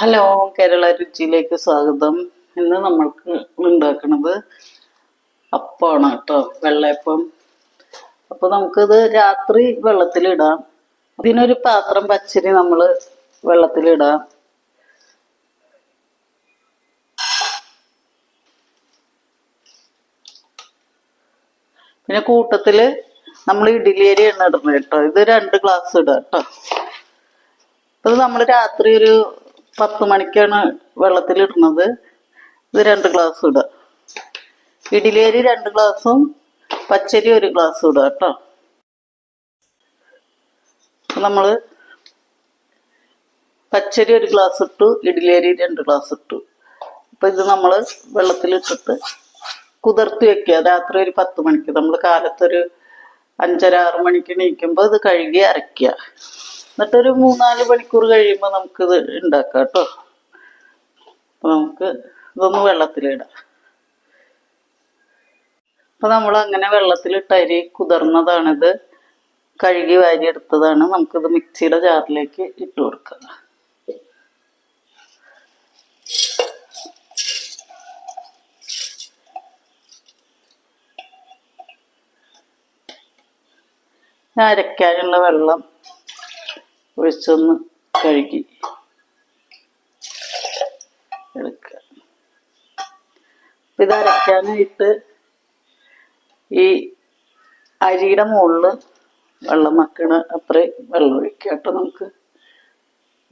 Hello Kerala രുചിയിലേക്ക് സ്വാഗതം. ഇന്ന് നമ്മൾക്ക് ഉണ്ടാക്കുന്നത് അപ്പമാണ് കേട്ടോ വെള്ളയപ്പം. അപ്പോൾ നമുക്കിത് രാത്രി വെള്ളത്തിലിടാം. ഇതിനൊരു പാത്രം പച്ചരി നമ്മൾ വെള്ളത്തിലിടാം. പിന്നെ കൂട്ടത്തിൽ നമ്മൾ ഇഡ്ഡലി അരിയാണ് ഇടുന്നത് കേട്ടോ. ഇത് രണ്ട് ഗ്ലാസ് ഇടാം കേട്ടോ. ഇത് നമ്മൾ രാത്രി ഒരു പത്ത് മണിക്കാണ് വെള്ളത്തിൽ ഇടുന്നത് ഇത് രണ്ട് ഗ്ലാസ് ഇടുക ഇഡിലേരി രണ്ട് ഗ്ലാസും പച്ചരി ഒരു ഗ്ലാസ് ഇടുക കേട്ടോ. നമ്മൾ പച്ചരി ഒരു ഗ്ലാസ് ഇട്ടു ഇഡിലേരി രണ്ട് ഗ്ലാസ് ഇട്ടു. അപ്പം ഇത് നമ്മൾ വെള്ളത്തിലിട്ടിട്ട് കുതിർത്തി വെക്കുക. രാത്രി ഒരു പത്ത് മണിക്ക്. നമ്മൾ കാലത്തൊരു അഞ്ചര ആറ് മണിക്ക് എണീക്കുമ്പോൾ ഇത് കഴുകി അരയ്ക്കുക. എന്നിട്ടൊരു മൂന്നാൽ മണിക്കൂർ കഴിയുമ്പോൾ നമുക്കിത് ഉണ്ടാക്കാം കേട്ടോ അപ്പം നമുക്ക് ഇതൊന്ന് വെള്ളത്തിലിടാം. അപ്പം നമ്മൾ അങ്ങനെ വെള്ളത്തിലിട്ട അരി കുതിർന്നതാണിത്. കഴുകി വാരി എടുത്തതാണ്. നമുക്കിത് മിക്സിയുടെ ജാറിലേക്ക് ഇട്ട് കൊടുക്കാം. അരക്കാനുള്ള വെള്ളം ഒഴിച്ചൊന്ന് കഴുകി എടുക്കുക അപ്പം അരയ്ക്കാനായിട്ട് ഈ അരിയുടെ മുകളിൽ വെള്ളം നിൽക്കണ അത്രയും വെള്ളം ഒഴിക്കുക കേട്ടോ നമുക്ക്.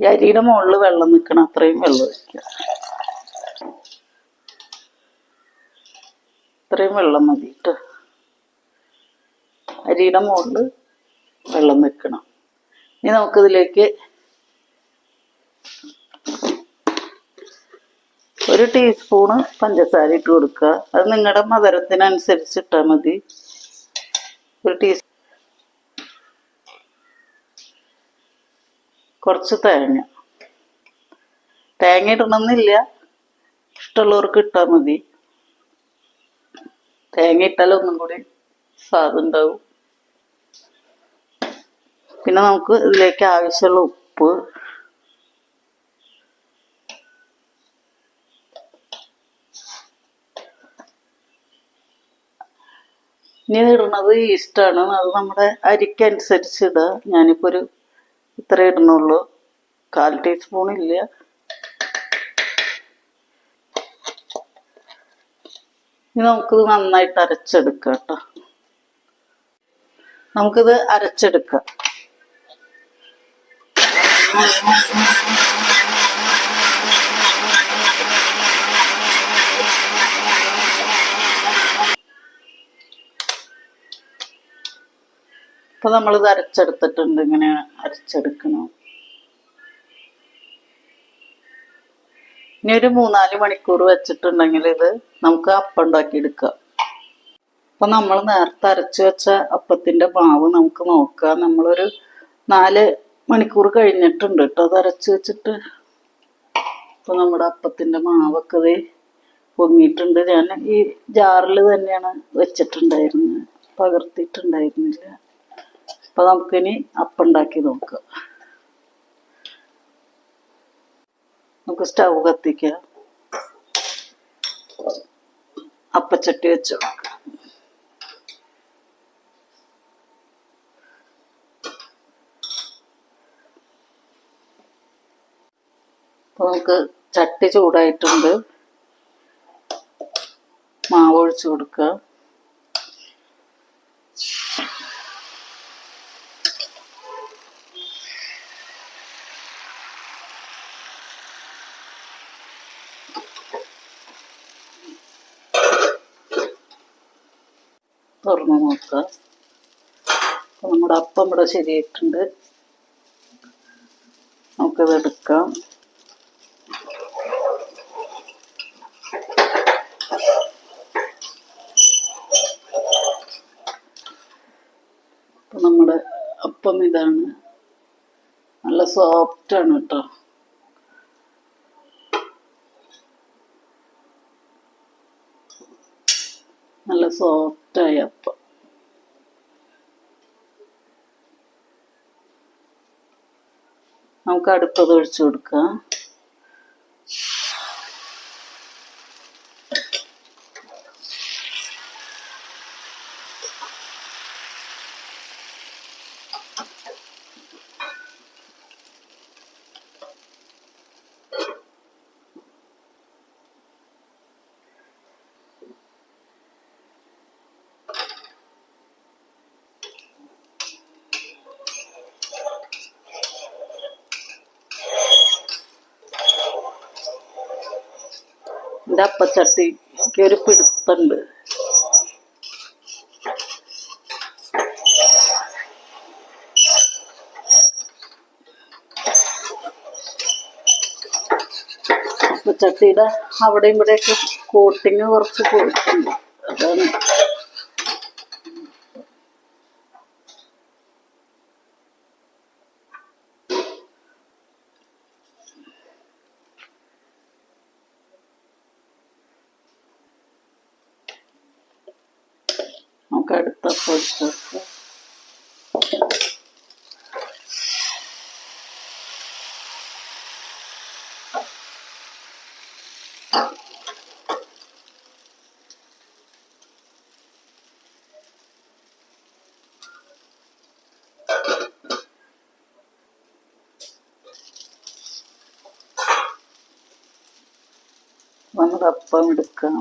ഈ അരിയുടെ മുകളിൽ വെള്ളം നിൽക്കണ അത്രയും വെള്ളം ഒഴിക്കുക ഇത്രയും വെള്ളം മതി കേട്ടോ. അരിയുടെ മുകളിൽ വെള്ളം നിൽക്കണം ഇനി നമുക്കിതിലേക്ക് ഒരു ടീസ്പൂണ് പഞ്ചസാര ഇട്ട് കൊടുക്കുക. അത് നിങ്ങളുടെ മധുരത്തിനനുസരിച്ച് ഇട്ടാൽ മതി. ഒരു ടീ കുറച്ച് തേങ്ങ. തേങ്ങ ഇടണമെന്നില്ല ഇഷ്ടമുള്ളവർക്ക് ഇട്ടാൽ മതി. തേങ്ങ ഇട്ടാൽ ഒന്നും കൂടി സ്വാദ് ഉണ്ടാവും പിന്നെ നമുക്ക് ഇതിലേക്ക് ആവശ്യമുള്ള ഉപ്പ്. ഇനി ഇടുന്നത് ഈസ്റ്റാണ്. അത് നമ്മുടെ അരിക്കനുസരിച്ച് ഇടുക ഞാനിപ്പോൾ ഒരു ഇത്ര ഇടണുള്ളൂ കാൽ ടീസ്പൂൺ ഇല്ല. ഇനി നമുക്കിത് നന്നായിട്ട് അരച്ചെടുക്കാം കേട്ടോ. നമുക്കിത് അരച്ചെടുക്കാം. ഇപ്പൊ നമ്മളിത് അരച്ചെടുത്തിട്ടുണ്ട് ഇങ്ങനെ അരച്ചെടുക്കണം. ഇനി ഒരു മൂന്നാൽ മണിക്കൂർ വെച്ചിട്ടുണ്ടെങ്കിൽ ഇത് നമുക്ക് അപ്പം ഉണ്ടാക്കി എടുക്കാം അപ്പൊ നമ്മൾ നേരത്തെ അരച്ചു വെച്ച അപ്പത്തിന്റെ മാവ് നമുക്ക് നോക്കാം. നമ്മളൊരു നാല് മണിക്കൂർ കഴിഞ്ഞിട്ടുണ്ട് കേട്ടോ അത് അരച്ച് വെച്ചിട്ട് അപ്പൊ നമ്മുടെ അപ്പത്തിന്റെ മാവൊക്കെ പൊങ്ങിയിട്ടുണ്ട്. ഞാൻ ഈ ജാറിൽ തന്നെയാണ് വെച്ചിട്ടുണ്ടായിരുന്നത്. പകർത്തിയിട്ടുണ്ടായിരുന്നില്ല. അപ്പൊ നമുക്കിനി അപ്പുണ്ടാക്കി നോക്കാം. നമുക്ക് സ്റ്റൗ കത്തിക്കാം. അപ്പച്ചട്ടി വെച്ച് കൊടുക്കാം നമുക്ക് ചട്ടി ചൂടായിട്ടുണ്ട്. മാവ് ഒഴിച്ചു കൊടുക്കുക. തുറന്നു നോക്കുക. നമ്മുടെ അപ്പം ഇവിടെ ശരിയായിട്ടുണ്ട്. നമുക്കത് എടുക്കാം. നമ്മുടെ അപ്പം ഇതാണ്. നല്ല സോഫ്റ്റ് ആണ് കേട്ടോ. നല്ല സോഫ്റ്റായ അപ്പം. നമുക്ക് അടുപ്പത് ഒഴിച്ചു കൊടുക്കാം. എന്റെ അപ്പച്ചട്ടിക്ക് ഒരു പിടുത്തുണ്ട്. അപ്പച്ചട്ടിയുടെ അവിടെയും ഇവിടെയൊക്കെ കോട്ടിങ് കുറച്ച് പോയിട്ടുണ്ട്. അതാണ് നമുക്ക് അടുത്ത ഇട്ട് അപ്പം എടുക്കാം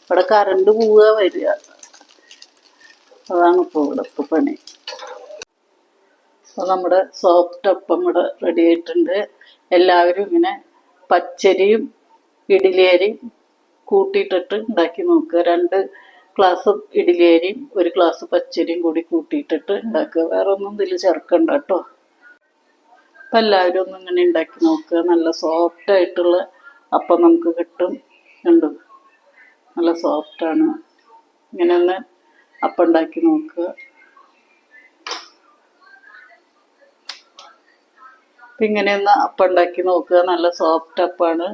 ഇവിടെ കറണ്ട് പോവുക വരിക. അതാണ് ഇപ്പോൾ ഇവിടുത്തെ പണി. അപ്പോൾ നമ്മുടെ സോഫ്റ്റ് അപ്പം ഇവിടെ റെഡി ആയിട്ടുണ്ട്. എല്ലാവരും ഇങ്ങനെ പച്ചരിയും ഇഡിലേരിയും കൂട്ടിയിട്ടിട്ട് ഉണ്ടാക്കി നോക്കുക. രണ്ട് ഗ്ലാസ് ഇഡിലേരിയും ഒരു ഗ്ലാസ് പച്ചരിയും കൂടി കൂട്ടിയിട്ടിട്ട് ഉണ്ടാക്കുക. വേറെ ഒന്നും ഇതിൽ ചേർക്കണ്ട കേട്ടോ. അപ്പം എല്ലാവരും ഒന്ന് ഇങ്ങനെ ഉണ്ടാക്കി നോക്കുക. നല്ല സോഫ്റ്റ് ആയിട്ടുള്ള അപ്പം നമുക്ക് കിട്ടും. ഉണ്ട് നല്ല സോഫ്റ്റാണ് ഇങ്ങനെ ഒന്ന് അപ്പം ഉണ്ടാക്കി നോക്കുക അപ്പം ഇങ്ങനെ അപ്പം ഉണ്ടാക്കി നോക്കുക. നല്ല സോഫ്റ്റ് അപ്പാണ്.